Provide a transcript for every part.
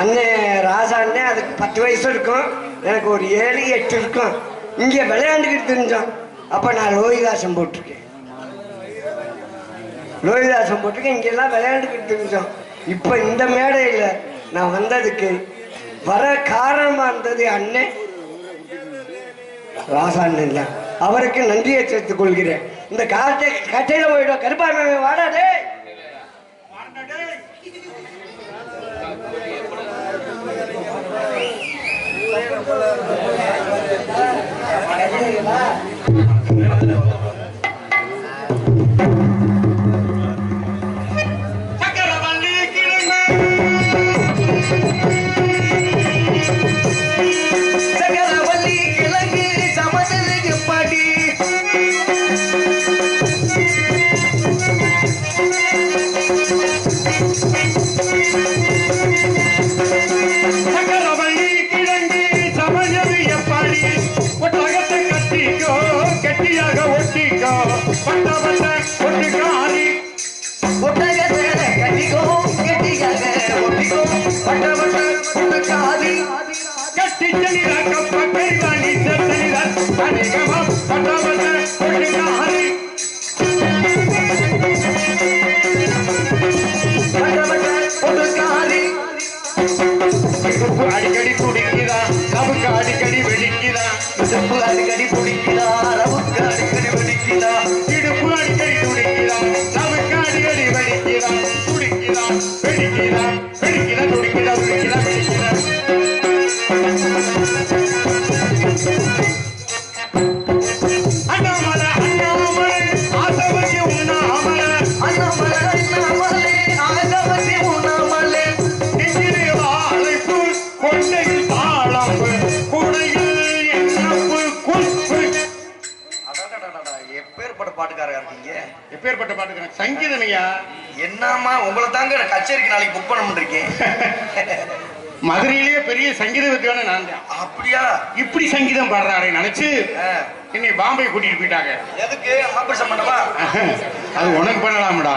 அண்ணன் ராசா அண்ணன் அதுக்கு பத்து வயசு இருக்கும். எனக்கு ஒரு ஏழு எட்டு இருக்கும். இங்கே விளையாண்டுக்கிட்டு தெரிஞ்சோம் அப்போ நான் லோகிதாசம் போட்டிருக்கேன். லோகிதாசம் போட்டிருக்கேன். இங்கெல்லாம் விளையாண்டுக்கிட்டு தெரிஞ்சோம் இப்போ இந்த மேடையில் நான் வந்ததுக்கு வர காரணமாக இருந்தது அண்ணன் ராசா அண்ணன் தான். அவருக்கு நன்றியை சேர்த்துக் கொள்கிறேன். இந்த காட்டை கட்டையில் போயிடும். கருப்பாங்க வாடாதே டேய் சக்கரவள்ளி என்னம்மா உங்களை தாங்க நான் கச்சேரிக்கு நாளைக்கு புக் பண்ண இருக்கேன் மதுரையிலேயே பெரிய சங்கீத வித்வான நான் தான். அப்படியா? இப்படி சங்கீதம் பாடுறாரு நினைச்சு. என்னை பாம்பே கூட்டிட்டு போயிட்டாங்க. எதுக்கு? ஆபரேஷன் பண்ணவா? அது உனக்கு பண்ணலாம்டா.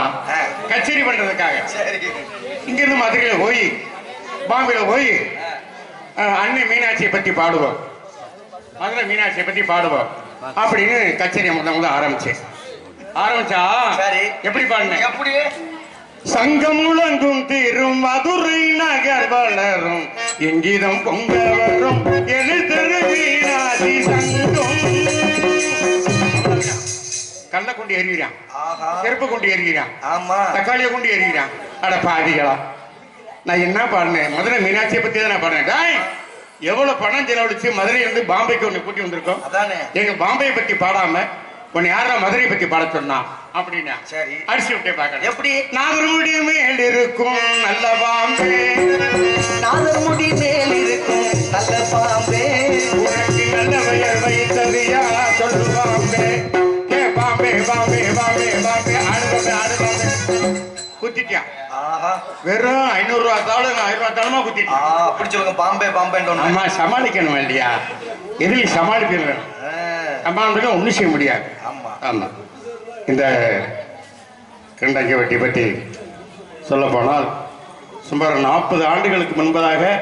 கச்சேரி பண்றதுக்காக. சரி இங்க இருந்து மதுரையில போய் பாம்பேல போய் அன்னை மீனாட்சியை பத்தி பாடுவோம். மதுரை மீனாட்சியை பத்தி பாடுவோம். அப்படின்னு கச்சேரி முதல்ல முதல்ல ஆரம்பிச்சேன். ஆரம்பிச்சா? சரி. எப்படி பாடினேன் எப்படி? சங்கம் முழங்கும் தீரும் மதுரை நகர் வளரும். எங்கீதம் பொங்க வரும் மீனாட்சி சங்கம். கல்ல கொண்டு எறிகிறான் ஆஹா. செருப்பு கொண்டு எறிகிறான் ஆமா. தக்காளியை கொண்டு எறிகிறான் அட பாவிகளா. நான் என்ன பாடினேன்? மதுரை மீனாட்சியை பத்தி தான் நான் பாடினேன் எவ்வளவு பணம் செலவழிச்சு மதுரை இருந்து பாம்பேக்கு ஒண்ணு கூட்டி வந்திருக்கோம். எங்க பாம்பேயை பத்தி பாடாம உன்னை யாரா மதுரை பத்தி பாட சொன்னா? அப்படின்னா. சரி. அடிச்சு விட்டே பார்க்கணும். எப்படி? நாகர்முடி மேல் இருக்கும் நல்ல பாம்பே. நாதமுடி மேல் இருக்கும் நல்ல பாம்பே. உனக்கு நல்ல பெயர் வைத்தது யார் சொல்லு பாம்பே. ஏ பாம்பே பாம்பே பாம்பே பாம்பே. ஆடுபாம்பே ஆடுபாம்பே குத்திட்டியா? ஆஹா. வெறும் ஐநூறு ரூபா தாளும் ஆயிரம் ரூபா தாளுமா குத்திட்டியா அப்படி சொல்லுங்க பாம்பே பாம்பேன்னு அம்மா சமாளிக்கணும் இல்லையா? எதிரி சமாளிக்கணும்? சமாளிக்க ஒன்றும் செய்ய முடியாது. ஆமா. ஆமா. இந்த கிண்டங்கி வெட்டி பற்றி சொல்ல போனால் சுமார் நாற்பது ஆண்டுகளுக்கு முன்பதாக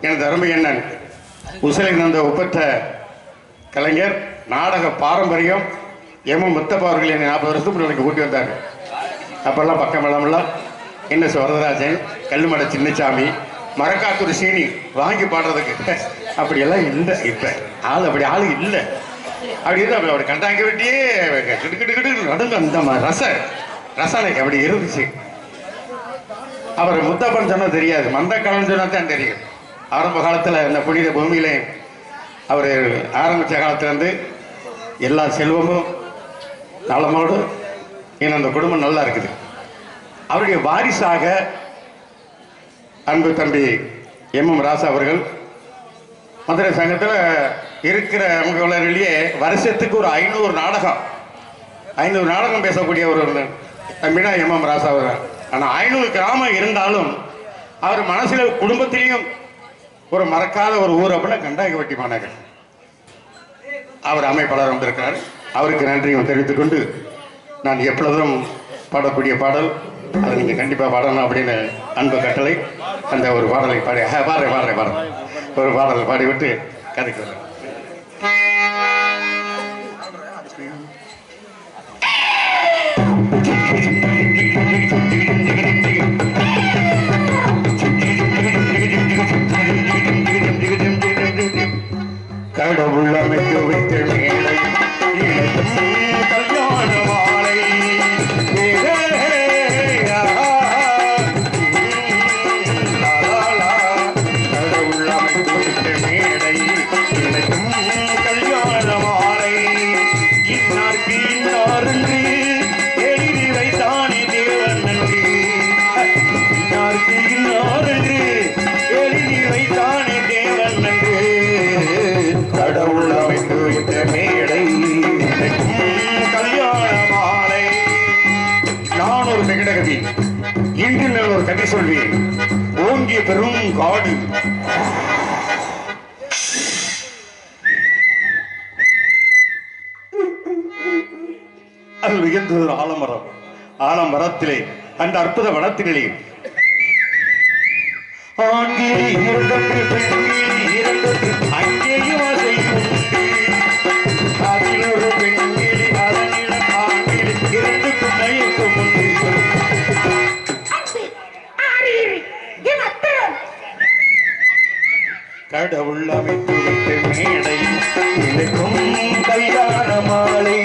எனது அருமை அண்ணன் உசிலை நந்த ஒப்பற்ற கலைஞர் நாடக பாரம்பரியம் எம். எம். முத்தப்பா அவர்கள் என்னை நாற்பது வருஷத்துக்கு முன்னாடி கூட்டி வந்தார். அப்பெல்லாம் பக்கம் இல்லாமல்லாம் என்ன வரதராஜன் கல்லுமட சின்னசாமி மரக்காத்தூர் சீனி வாங்கி பாடுறதுக்கு. அப்படியெல்லாம் இல்லை இப்போ ஆள் அப்படி ஆள் இல்லை. அப்படி இருந்து அப்படி அவர் கண்டாங்க வெட்டியே கிடு கிடு நடுங்க அந்த ரச ரசனைக்கு அப்படி இருந்துச்சு அவர் முத்தப்பன் சொன்னால் தெரியாது மந்தக்காலம் சொன்னால் தான் தெரியும். ஆரம்ப காலத்தில் இந்த புனித பூமியிலே அவர் ஆரம்பித்த காலத்துலேருந்து எல்லா செல்வமும் நலமோடு இன்னும் அந்த குடும்பம் நல்லா இருக்குது. அவருடைய வாரிசாக அன்பு தம்பி எம் எம் ராசா அவர்கள் மதுரை சங்கத்தில் இருக்கிற அவங்களே வருஷத்துக்கு ஒரு ஐநூறு நாடகம். ஐநூறு நாடகம் பேசக்கூடிய ஒரு தம்பினா எம் எம் ராசா அவர் ஆனால் ஐநூறு கிராமம் இருந்தாலும் அவர் மனசில் குடும்பத்திலையும் ஒரு மறக்காத ஒரு ஊர் அப்படின்னா கண்டாயவட்டி மாநகர் அவர் அமைப்பாளர் வந்திருக்கிறார். அவருக்கு நன்றியும் தெரிவித்துக் கொண்டு நான் எப்பொழுதும் பாடக்கூடிய பாடல் அதை நீங்கள் கண்டிப்பாக பாடணும் அப்படின்னு அன்பு கட்டளை. அந்த ஒரு பாடலை பாடி. பாடுறேன் பாடுறேன் பாடுறேன். ஒரு பாடல் பாடிவிட்டு கதைக்கு வரலாம் கடவுள் காடு அதில் உயர்ந்தது ஒரு ஆலமரம் ஆலமரத்திலே அந்த அற்புத வனத்திலே ஆங்கே இரண்டு அங்கேயும் அசைக்கும் கடவுள் அமைத்து விட்டு மேடை கைதான மாலை.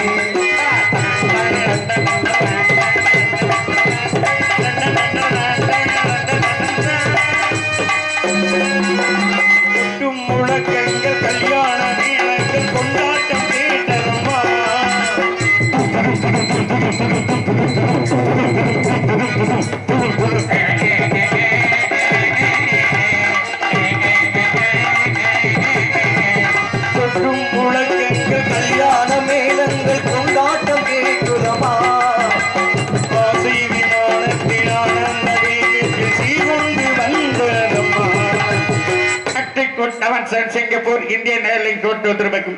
ಇಂಡಿಯನ್ ಏರ್ಲೈನ್ಸ್ ಒಟ್ಟು ಹೋಗಿರ್ಬೇಕು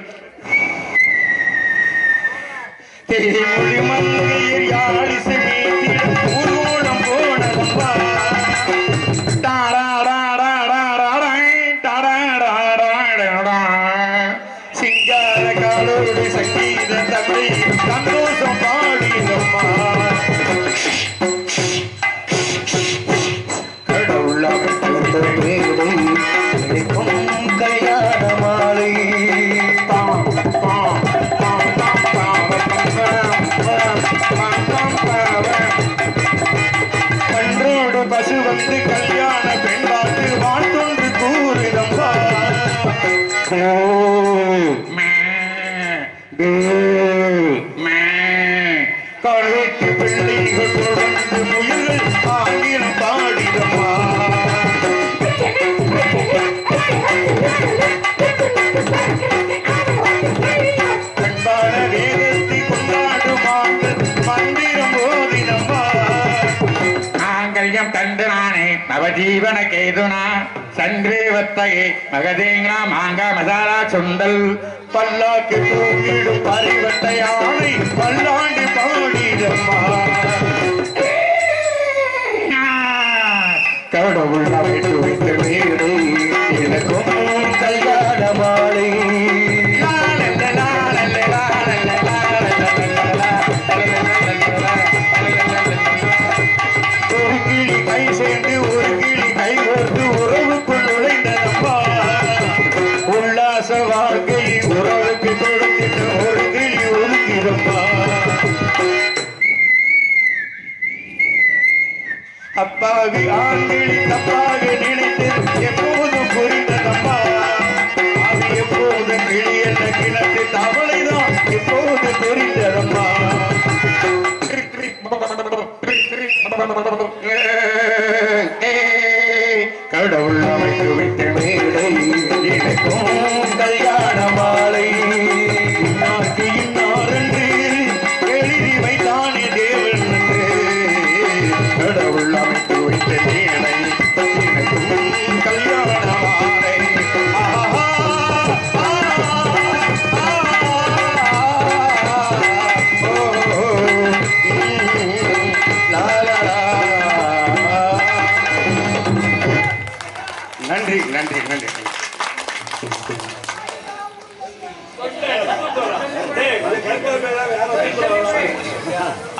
ತಿಳಿ ಮುಳಿ ಮಂಗ ಯಾಳಿಸಿ கருத்து பிள்ளைகள் தொடர்ந்து முயல்கள் ஆயிரம் பாடிடமா கண்பான வேதத்தை கொண்டாடுமாக மந்திரம் போதினம்மா நாங்கள் எம் தந்துனானே நவஜீவன கேதுனா. கன்றே வத்தகை மகதேங்கா மாங்கா மசாலா சுண்டல். பல்லாக்கு தூக்கிடும் பரிவட்ட பல்லாண்டு பவுடிதம்மா கடவுள் அமைத்து வைத்த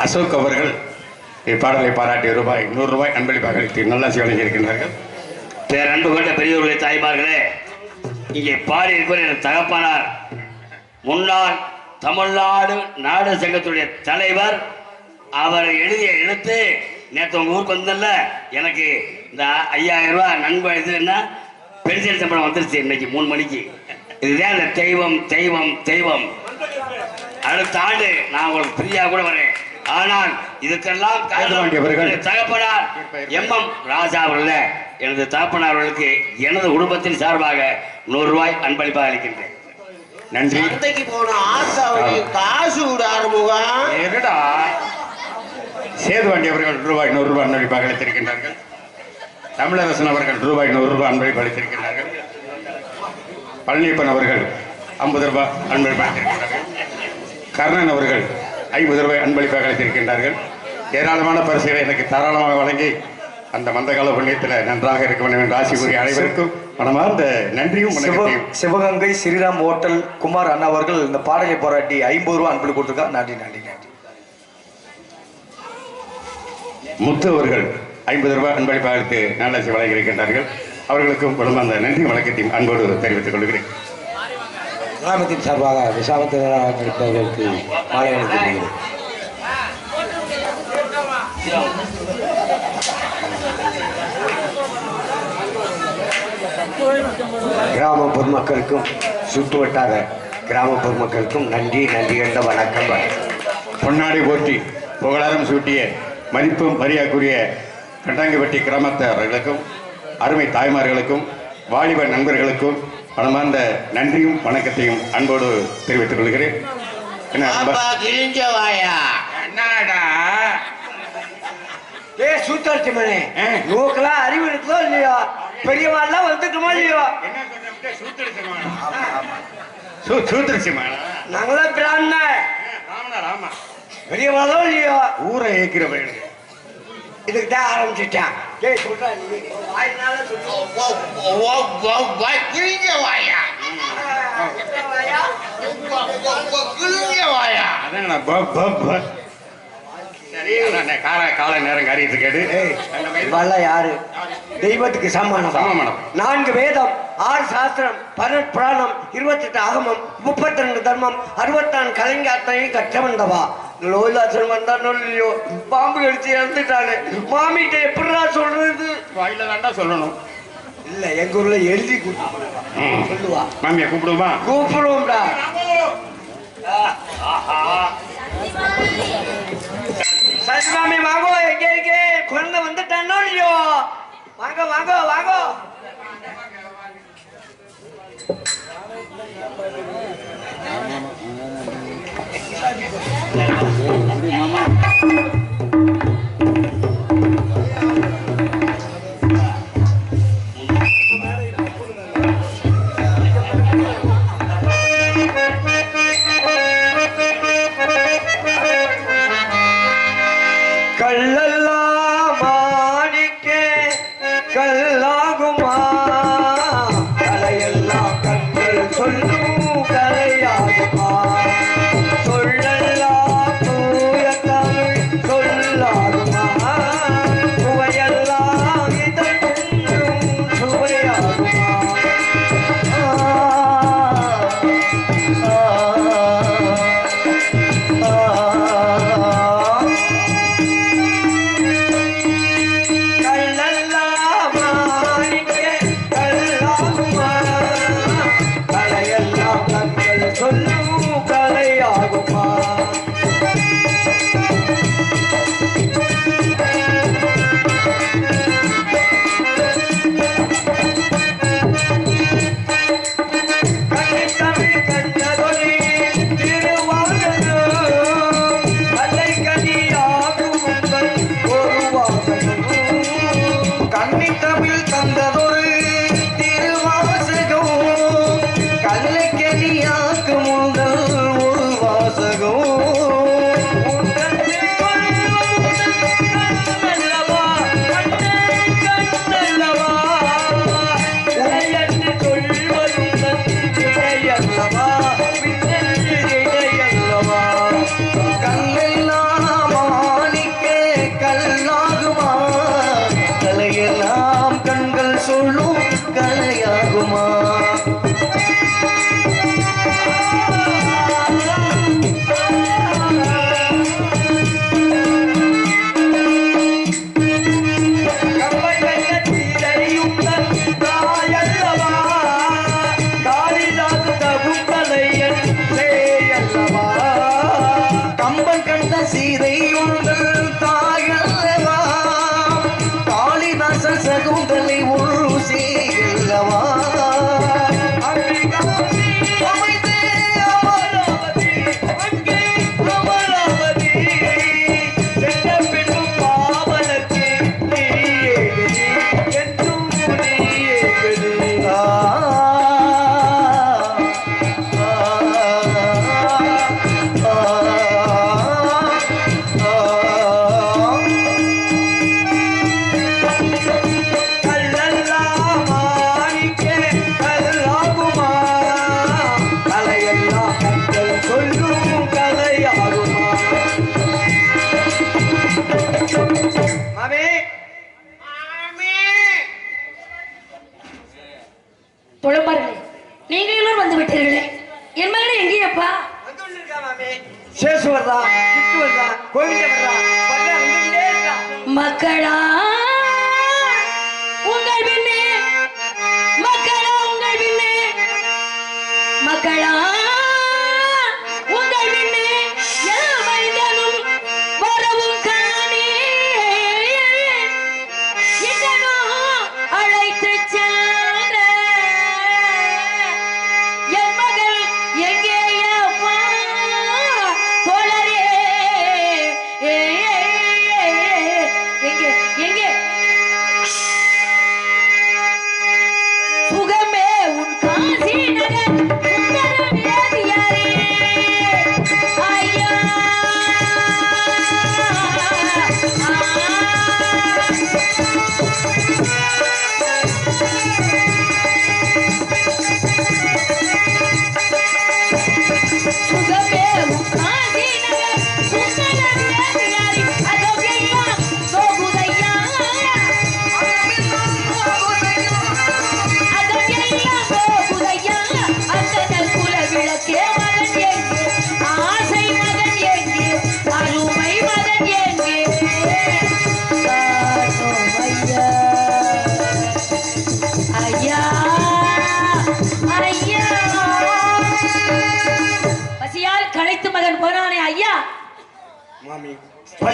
அசோக் அவர்கள் இப்பாடலை பாராட்டி ரூபாய் நூறு ரூபாய் அன்பளிப்பாக அளித்து நல்லாசி வழங்கியிருக்கின்றார்கள் பேரன்பு கொண்ட பெரியவர்களே தாய்மார்களே இங்கே பாடி இருக்கிற என் தகப்பனார் முன்னாள் தமிழ்நாடு நாடு சங்கத்துடைய தலைவர் அவர் எழுதிய எழுத்து நேற்று உங்கள் ஊருக்கு வந்ததில்ல எனக்கு இந்த ஐயாயிரம் ரூபா நண்பன் இதுன்னா என்ன பென்ஷன் சம்பளம் வந்துருச்சு இன்னைக்கு மூணு மணிக்கு. இதுதான் இந்த தெய்வம் தெய்வம் தெய்வம். அடுத்த ஆண்டு நான் உங்களுக்கு ஃப்ரீயாக கூட வரேன். ஆனால் இதுக்கெல்லாம் தகப்பனார் எம் எம் ராஜா அவர்கள எனது தகப்பனார் அவர்களுக்கு எனது குடும்பத்தின் சார்பாக நூறு ரூபாய் அன்பளிப்பாக அளிக்கின்றேன். நன்றி. சந்தைக்கு போன ஆசாவுக்கு காசு விட ஆரம்பம் இருடா சேதுவாண்டி அவர்கள் ரூபாய் நூறு ரூபாய் அன்பளிப்பாக அளித்திருக்கின்றார்கள். தமிழரசன் அவர்கள் ரூபாய் நூறு ரூபாய் அன்பளிப்பு அளித்திருக்கின்றார்கள். பழனியப்பன் அவர்கள் ஐம்பது ரூபாய் அன்பளிப்பு அளித்திருக்கின்றார்கள். கர்ணன் அவர்கள் ஐம்பது ரூபாய் அன்பளிப்பாக அளித்திருக்கின்றார்கள். ஏராளமான பரிசுகளை எனக்கு தாராளமாக வழங்கி அந்த மந்தகால புண்ணியத்தில் நன்றாக இருக்க வேண்டும் என்று ஆசி கூறிய அனைவருக்கும் மனமார்ந்த நன்றியும் சிவகங்கை ஸ்ரீராம் ஹோட்டல் குமார் அண்ணா அவர்கள் இந்த பாடலை போராட்டி ஐம்பது ரூபா அன்பளி கொடுத்துருக்கா நன்றி நன்றி நன்றி. முத்து அவர்கள் ஐம்பது ரூபாய் அன்பளிப்பாக அளித்து நல்லாசி வழங்கியிருக்கின்றார்கள் அவர்களுக்கும் குடும்ப நன்றி வணக்கத்தையும் அன்போடு தெரிவித்துக் கொள்கிறேன். கிராமத்தின் சார்பாக விசாமத்தினராக இருப்பவர்களுக்கு மாலை அணிவிக்கப்படுகிறது கிராம பொதுமக்களுக்கும் சுற்று வட்டார கிராம பொதுமக்களுக்கும் நன்றி நன்றி என்ற வணக்கம். வணக்கம் பொன்னாடி போற்றி புகழாரம் சூட்டிய மதிப்பும் மரியாதைக்குரிய கண்டாங்கிப்பட்டி கிராமத்தார்களுக்கும் அருமை தாய்மார்களுக்கும் வாலிப நண்பர்களுக்கும் மனமார்ந்த நன்றியும் வணக்கத்தையும் அன்போடு தெரிவித்துக் கொள்கிறேன். நோக்கெல்லாம் அறிவு இருக்குதோ இல்லையோ? பெரியவாள்லாம் வந்துக்குமோ இல்லையோ. நாங்களாம் பிராமண. பெரியவாளோ இல்லையோ? ஊரை ஏற்கிறவர்கள் இதுக்கு தான் ஆரம்பிச்சுட்டேன். ஏய் சொல்றா நீ வாயினால சொல்லு கிழிஞ்ச வாயா கிழிஞ்ச வாயா? அதான் நான் ப- ப- ப. சரி நான் கால கால நேரம் காரியத்தை கேடு. இவெல்லாம் யாரு? தெய்வத்துக்கு சமானம். நான்கு வேதம் ஆறு சாஸ்திரம் பதினெட்டு புராணம் இருபத்தெட்டு ஆகமம் முப்பத்தி ரெண்டு தர்மம் அறுபத்தாறு கலைஞாத்தையும் கற்றவந்தவா? லோலாசன் வந்தானோ இல்லையோ? பாம்பு கடிச்சு இறந்துட்டானே. மாமிட்ட எப்படிடா சொல்றது? வாயில தாண்டா சொல்லணும். இல்ல எங்க ஊர்ல எழுதி. சொல்லுவா. மாமியா கூப்பிடுமா கூப்பிடுவோம்டா. சசிமாமி வாங்கோ எங்கே இருக்கே குழந்தை வந்துட்டானோ இல்லையோ? வாங்க வாங்க வாங்க.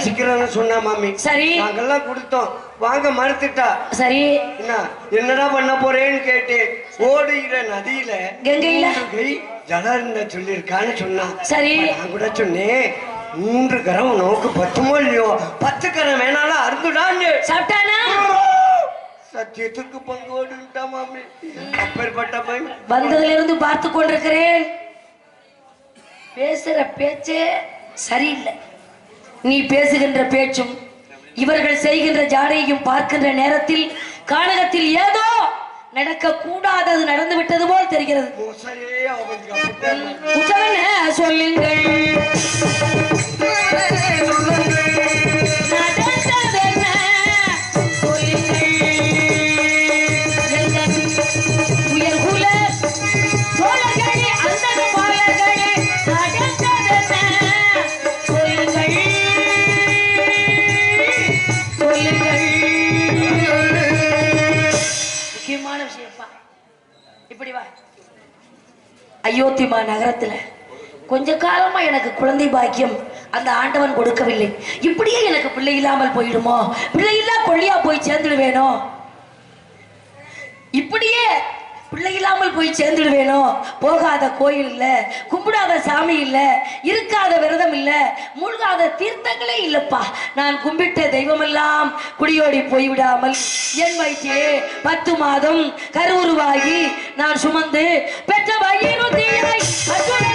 பசிக்கிறேன்னு சொன்னா மாமி. சரி. நாங்கெல்லாம் கொடுத்தோம். வாங்க மறுத்துட்டா. சரி. என்ன என்னடா பண்ண போறேன்னு கேட்டேன். ஓடுகிற நதியில கங்கையில? ஜலம் இருந்த சொல்லியிருக்கான்னு சொன்னா. சரி. நான் கூட சொன்னேன் மூன்று கரம் நோக்கு பத்துமோ இல்லையோ? பத்து கரம் வேணாலும் அருந்துடான்னு. சாப்பிட்டானா? சத்தியத்துக்கு பங்கு ஓடுன்ட்டா மாமி. அப்பேற்பட்ட பையன் வந்ததிலிருந்து பார்த்து கொண்டிருக்கிறேன். பேசுற பேச்சே சரியில்லை. நீ பேசுகின்ற பேச்சும் இவர்கள் செய்கின்ற ஜாடையையும் பார்க்கின்ற நேரத்தில் கானகத்தில் ஏதோ நடக்க கூடாதது நடந்து விட்டது போல் தெரிகிறது சொல்லுங்கள். அயோத்திமா நகரத்தில் கொஞ்ச காலமா எனக்கு குழந்தை பாக்கியம் அந்த ஆண்டவன் கொடுக்கவில்லை. இப்படியே எனக்கு பிள்ளை இல்லாமல் போயிடுமோ? பிள்ளை இல்லா கொள்ளியா போய் சேர்ந்துடுவேனோ? பிள்ளை இல்லாமல் போய் சேர்ந்துடுவேனோ? போகாத கோயில் இல்ல கும்பிடாத சாமி இல்ல இருக்காத விரதம் இல்ல மூழ்காத தீர்த்தங்களே இல்லப்பா. நான் கும்பிட்ட தெய்வமெல்லாம் குடியோடி போய்விடாமல் என் வயிற்றிலே பத்து மாதம் கருவுருவாகி நான் சுமந்து பெற்ற வயிறு அசுரன்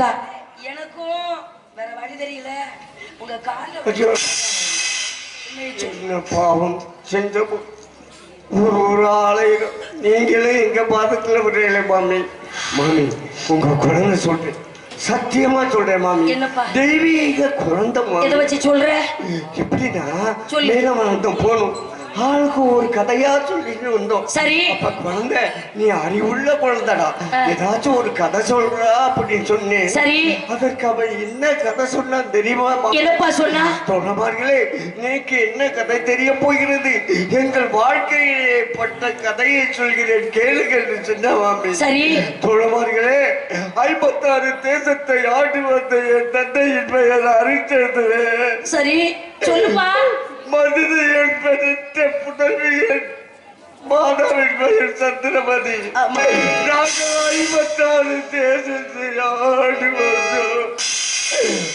இருக்கா? எனக்கும் வேற வழி தெரியல. உங்க கால பாவம். செஞ்ச ஒரு ஒரு ஆலயம் நீங்களே எங்க பாதத்துல விடுறீங்களே மாமி? மாமி உங்க குழந்தை சொல்றேன். சத்தியமா சொல்றேன் மாமி. என்னப்பா? தெய்வீக குழந்தை எதை வச்சு சொல்ற? எப்படின்னா சொல்லு. மேலவனந்தம் போகணும். ஆளுக்கு ஒரு கதையா சொல்லிட்டு வந்தோம். சரி. அப்ப குழந்தை நீ அறிவுள்ள குழந்தைடா. ஏதாச்சும் ஒரு கதை சொல்றா அப்படின்னு சொன்னேன். சரி. அதற்கு அவன் என்ன கதை சொன்னா தெரியுமா? என்னப்பா சொன்னா? தோழமார்களே நீக்கு என்ன கதை தெரிய போகிறது? எங்கள் வாழ்க்கையிலே பட்ட கதையை சொல்கிறேன் கேளுங்கள் என்று சொன்ன மாமி சரி. தோழமார்களே ஐம்பத்தாறு தேசத்தை ஆண்டு வந்த என் தந்தையின் பெயர் அறிந்தது சரி சொல்லுப்பா. மனித என் பெற்ற புதல்வியன் மாதவின் பெயர் சந்திரமதி. நாங்கள் ஐம்பத்தாறு தேசத்தை ஆண்டு வந்தோம்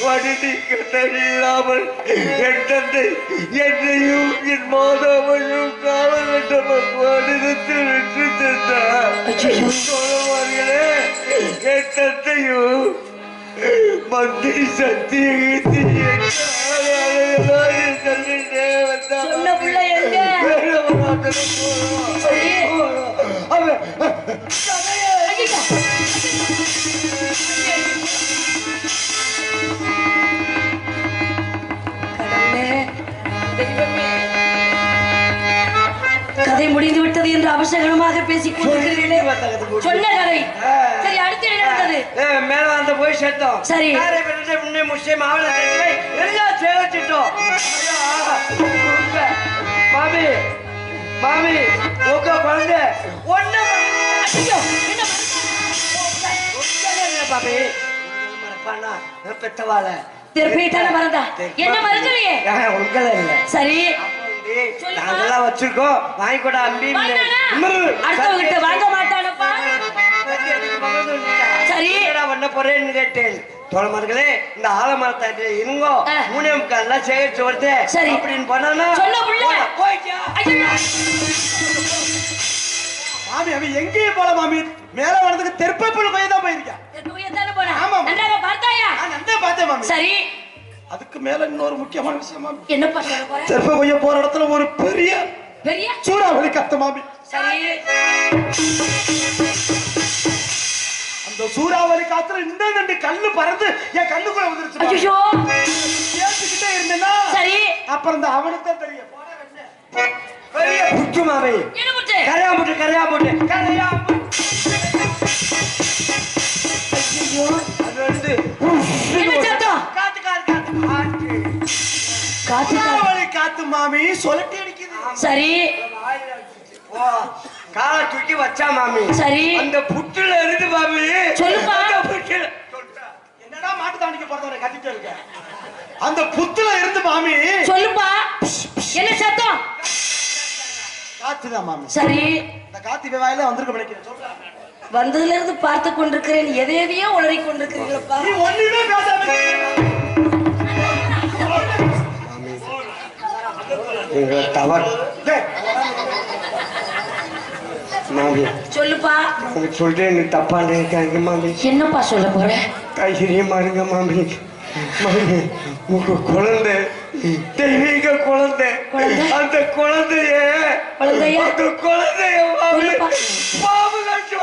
வடிக்க தெரியாமல் என் தந்தை என்னையும் என் மாதாவையும் காலகட்டம் வடிதத்தில் விட்டு ஐயையோ. சோழமார்களே தந்தையும் மந்திரி சத்தியகீர்த்தி சொன்ன புள்ள எங்க? கதை முடிந்து விட்டது என்று அவசரமாக பேசிக் கொண்டிருக்கிறீர்களே. சொன்ன கதை. சரி அடுத்து என்ன நடந்தது? மேல வந்து போய் சேர்த்தோம். சரி. முஸ்லிம் ஆவல? எல்லாம் சேவச்சிட்டோம் மாமி மாமி உங்க குழந்தை ஒண்ணு என்ன பாபி மறப்பானா பெத்தவாள திருப்பிட்டான மறந்தா என்ன மறக்கலையே உங்களை இல்ல சரி நாங்கெல்லாம் வச்சிருக்கோம் வாங்கி கூட அம்பி அடுத்தவங்கிட்ட வாங்க மாட்டானப்பா சரி. போறேன்னு கேட்டேன் தோழமர்களே இந்த ஆலமரத்தை இருங்கோ. மூணே முக்கால்லாம் சேகரிச்சு வருது சரி. அப்படின்னு புள்ள. போயிட்டியா மாமி அவன் எங்கேயும் போல மாமி. மேல வரதுக்கு தெற்பப்புல போய் தான் போயிருக்கேன் சரி. அதுக்கு மேல இன்னொரு முக்கியமான விஷயம் மாமி. சொல்ல போற? தெற்ப பையன் போற இடத்துல ஒரு பெரிய பெரிய? சூறாவளி கத்த மாமி. சரி. அந்த சூறாவளி காத்துல இந்த ரெண்டு கல்லு பறந்து என் கண்ணுக்குள்ள வந்துருச்சு. ஐயோ இருந்தேன்னா சரி. அப்புறம் இந்த அவனுக்கு தான் தெரியும். பெரிய முட்டு கரையா போட்டு கரையா போட்டு கரையா. ஐயோ அது வந்து காத்து காத்து காத்து காத்து. காத்து மாமி சொல்லட்டி அடிக்குது. சரி. காலை தூக்கி வச்சா மாமி. சரி. அந்த புட்டுல இருந்து மாமி. சொல்லுப்பா. அந்த புட்டுல. என்னடா மாட்டு தாண்டிக்கு பிறந்தவரை கத்திட்டு இருக்க? அந்த புத்துல இருந்து மாமி. சொல்லுப்பா. என்ன சத்தம்? காத்துதான் மாமி. சரி. இந்த காத்து இவ வாயில வந்திருக்க நினைக்கிறேன் சொல்றேன் வந்ததுல இருந்து பார்த்து கொண்டிருக்கிறேன். எதை எதையோ உளறி கொண்டிருக்கிறீங்களப்பா நீ ஒண்ணுமே பேசாம இருக்க. எங்க தவறு. மாமி சொல்லுப்பா. அவங்க சொல்றேன் எனக்கு தப்பா நினைக்காங்க மாமி. என்னப்பா சொல்ல போற? தைரியமா இருங்க மாமி. மாமி உங்க குழந்தை தெய்வீக குழந்தை? அந்த குழந்தைய குழந்தைய? அந்த குழந்தைய மாமி. பாபு கட்சி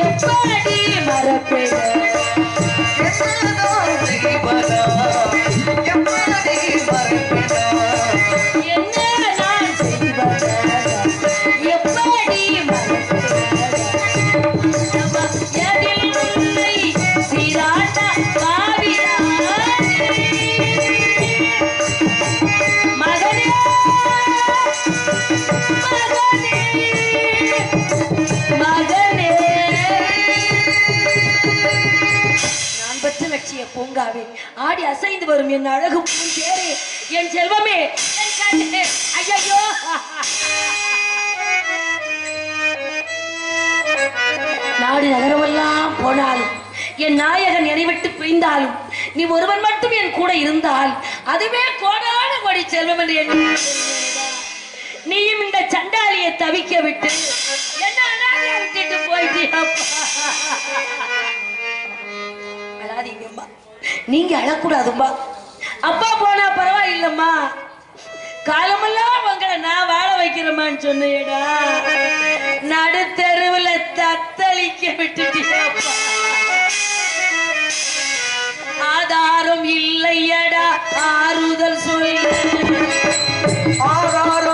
எப்படி மறப்பேன் ஆடி அசைந்து வரும் என் அழகு உன் என் செல்வமே. ஐயோ நாடு நகரமெல்லாம் போனாலும் என் நாயகன் என்னை விட்டு பிரிந்தாலும் நீ ஒருவன் மட்டும் என் கூட இருந்தால் அதுவே கோடான கோடி செல்வம் என்று எண்ணி நீயும் இந்த சண்டாலியை தவிக்க விட்டு என்ன விட்டுட்டு நீங்க அழக்கூடாதும்பா அப்பா போனா பரவாயில்லம்மா. காலமெல்லாம் உங்களை நான் வாழ வைக்கிறேமான்னு சொன்னேடா. நடு தெருவுல தத்தளிக்க விட்டுட்டியா ஆதாரம் இல்லையடா ஆறுதல் சொல்லி. ஆதாரம்